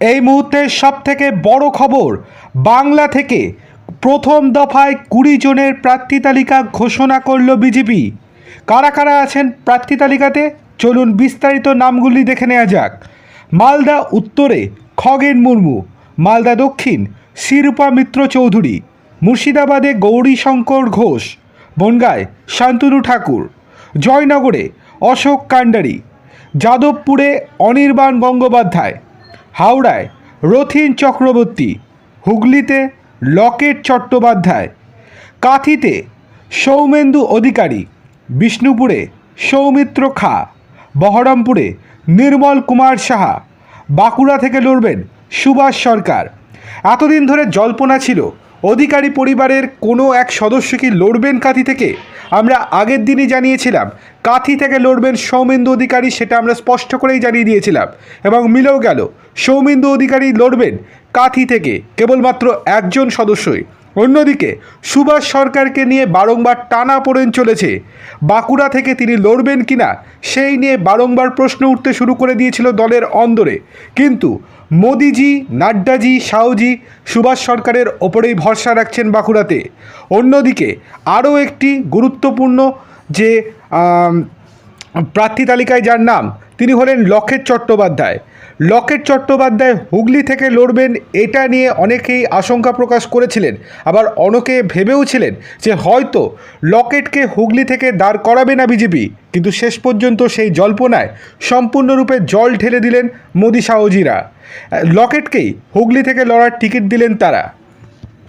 এই মুহূর্তে সব থেকে বড় খবর, বাংলা থেকে প্রথম দফায় কুড়ি জনের প্রার্থী তালিকা ঘোষণা করল বিজেপি। কারা কারা আছেন প্রার্থী তালিকাতে? চলুন বিস্তারিত নামগুলি দেখে নেওয়া যাক। মালদা উত্তরে খগেন মুর্মু, মালদা দক্ষিণ শিরূপা মিত্র চৌধুরী, মুর্শিদাবাদে গৌরীশঙ্কর ঘোষ, বনগায় শান্তনু ঠাকুর, জয়নগরে অশোক কান্ডারি যাদবপুরে অনির্বাণ গঙ্গোপাধ্যায় হাওড়ায় রথিন চক্রবর্তী, হুগলিতে লকেট চট্টোপাধ্যায়, কাথিতে সৌমেন্দু অধিকারী, বিষ্ণুপুরে সৌমিত্র খা, বহরমপুরে নির্মল কুমার সাহা, বাঁকুড়া থেকে লড়বেন সুভাষ সরকার। এতদিন ধরে জল্পনা ছিল, অধিকারী পরিবারের কোনো এক সদস্য কি লড়বেন কাথি থেকে? আমরা আগের দিনই জানিয়েছিলাম কাথি থেকে লড়বেন সৌমেন্দু অধিকারী সেটা আমরা স্পষ্ট করেই জানিয়ে দিয়েছিলাম। এবং মিলেও গেল, সৌমেন্দু অধিকারী লড়বেন কাথি থেকে কেবলমাত্র একজন সদস্যই। অন্যদিকে সুভাষ সরকারকে নিয়ে বারংবার টানা পড়েন চলেছে। বাঁকুড়া থেকে তিনি লড়বেন কিনা, সেই নিয়ে বারংবার প্রশ্ন উঠতে শুরু করে দিয়েছিল দলের অন্দরে। কিন্তু মোদিজি, নাড্ডাজি শাহজি সুভাষ সরকারের ওপরেই ভরসা রাখছেন বাঁকুড়াতে। অন্যদিকে আরও একটি গুরুত্বপূর্ণ যে প্রার্থী তালিকায় যার নাম, তিনি হলেন লকেট চট্টোপাধ্যায়। লকেট চট্টোপাধ্যায় হুগলি থেকে লড়বেন এটা নিয়ে অনেকেই আশঙ্কা প্রকাশ করেছিলেন। আবার অনেকে ভেবেও ছিলেন যে হয়তো লকেটকে হুগলি থেকে দাঁড় করাবে না বিজেপি। কিন্তু শেষ পর্যন্ত সেই জল্পনায় সম্পূর্ণরূপে জল ঢেলে দিলেন মোদি শাহজিরা। লকেটকেই হুগলি থেকে লড়ার টিকিট দিলেন তারা।